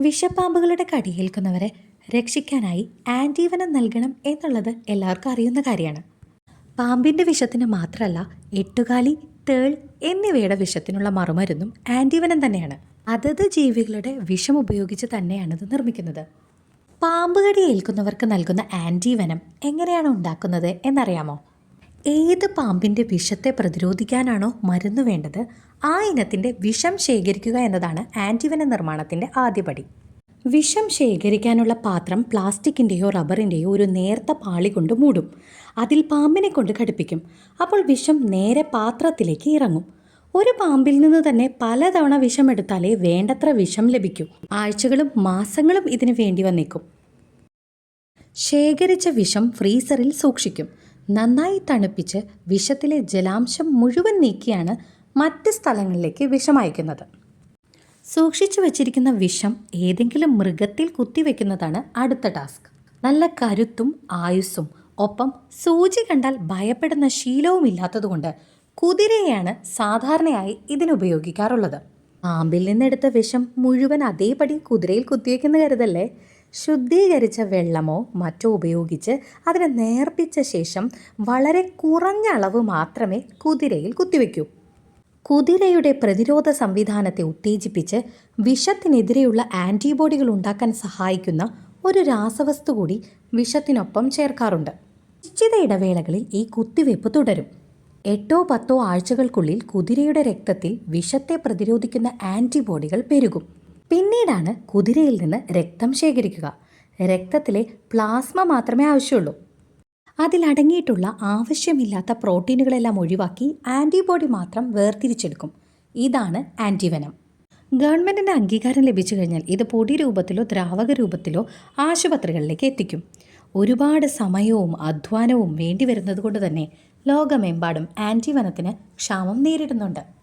വിഷപ്പാമ്പുകളുടെ കടിയേൽക്കുന്നവരെ രക്ഷിക്കാനായി ആന്റീവനം നൽകണം എന്നുള്ളത് എല്ലാവർക്കും അറിയുന്ന കാര്യമാണ്. പാമ്പിന്റെ വിഷത്തിന് മാത്രമല്ല എട്ടുകാലി തേൾ എന്നിവയുടെ വിഷത്തിനുള്ള മറുമരുന്നും ആന്റീവനം തന്നെയാണ്. അതത് ജീവികളുടെ വിഷം ഉപയോഗിച്ച് തന്നെയാണ് ഇത് നിർമ്മിക്കുന്നത്. പാമ്പ് കടി ഏൽക്കുന്നവർക്ക് നൽകുന്ന ആന്റീവനം എങ്ങനെയാണ് ഉണ്ടാക്കുന്നത് എന്നറിയാമോ? ഏത് പാമ്പിന്റെ വിഷത്തെ പ്രതിരോധിക്കാനാണോ മരുന്ന് വേണ്ടത്? ആ ഇനത്തിന്റെ വിഷം ശേഖരിക്കുക എന്നതാണ് ആന്റിവന നിർമ്മാണത്തിന്റെ ആദ്യപടി വിഷം ശേഖരിക്കാനുള്ള പാത്രം പ്ലാസ്റ്റിക്കിന്റെയോ റബ്ബറിന്റെയോ ഒരു നേർത്ത പാളി കൊണ്ട് മൂടും. അതിൽ പാമ്പിനെ കൊണ്ട് ഘടിപ്പിക്കും. അപ്പോൾ വിഷം നേരെ പാത്രത്തിലേക്ക് ഇറങ്ങും. ഒരു പാമ്പിൽ നിന്ന് തന്നെ പലതവണ വിഷം എടുത്താലേ വേണ്ടത്ര വിഷം ലഭിക്കൂ. ആഴ്ചകളും മാസങ്ങളും ഇതിന് വേണ്ടി വന്നേക്കും. ശേഖരിച്ച വിഷം ഫ്രീസറിൽ സൂക്ഷിക്കും. നന്നായി തണുപ്പിച്ച് വിഷത്തിലെ ജലാംശം മുഴുവൻ നീക്കിയാണ് മറ്റ് സ്ഥലങ്ങളിലേക്ക് വിഷം അയക്കുന്നത് സൂക്ഷിച്ചു വച്ചിരിക്കുന്ന വിഷം ഏതെങ്കിലും മൃഗത്തിൽ കുത്തിവെക്കുന്നതാണ് അടുത്ത ടാസ്ക്. നല്ല കരുത്തും ആയുസ്സും ഒപ്പം സൂചി കണ്ടാൽ ഭയപ്പെടുന്ന ശീലവും ഇല്ലാത്തതുകൊണ്ട് കുതിരയെയാണ് സാധാരണയായി ഇതിനുപയോഗിക്കാറുള്ളത് പാമ്പിൽ നിന്നെടുത്ത വിഷം മുഴുവൻ അതേപടി കുതിരയിൽ കുത്തിവെക്കുന്ന കരുതല്ലേ? ശുദ്ധീകരിച്ച വെള്ളമോ മറ്റോ ഉപയോഗിച്ച് അതിനെ നേർപ്പിച്ച ശേഷം വളരെ കുറഞ്ഞ അളവ് മാത്രമേ കുതിരയിൽ കുത്തിവെക്കൂ കുതിരയുടെ പ്രതിരോധ സംവിധാനത്തെ ഉത്തേജിപ്പിച്ച് വിഷത്തിനെതിരെയുള്ള ആന്റിബോഡികൾ ഉണ്ടാക്കാൻ സഹായിക്കുന്ന ഒരു രാസവസ്തു കൂടി വിഷത്തിനൊപ്പം ചേർക്കാറുണ്ട്. നിശ്ചിത ഇടവേളകളിൽ ഈ കുത്തിവെപ്പ് തുടരും. എട്ടോ പത്തോ ആഴ്ചകൾക്കുള്ളിൽ കുതിരയുടെ രക്തത്തിൽ വിഷത്തെ പ്രതിരോധിക്കുന്ന ആന്റിബോഡികൾ പെരുകും. പിന്നീടാണ് കുതിരയിൽ നിന്ന് രക്തം ശേഖരിക്കുക. രക്തത്തിലെ പ്ലാസ്മ മാത്രമേ ആവശ്യമുള്ളൂ. അതിലടങ്ങിയിട്ടുള്ള ആവശ്യമില്ലാത്ത പ്രോട്ടീനുകളെല്ലാം ഒഴിവാക്കി ആന്റിബോഡി മാത്രം വേർതിരിച്ചെടുക്കും. ഇതാണ് ആന്റിവനം ഗവൺമെന്റിന്റെ അംഗീകാരം ലഭിച്ചു കഴിഞ്ഞാൽ ഇത് പൊടി രൂപത്തിലോ ദ്രാവക രൂപത്തിലോ ആശുപത്രികളിലേക്ക് എത്തിക്കും. ഒരുപാട് സമയവും അധ്വാനവും വേണ്ടി വരുന്നത് കൊണ്ട് തന്നെ ലോകമെമ്പാടും ആന്റിവനത്തിന് ക്ഷാമം നേരിടുന്നുണ്ട്.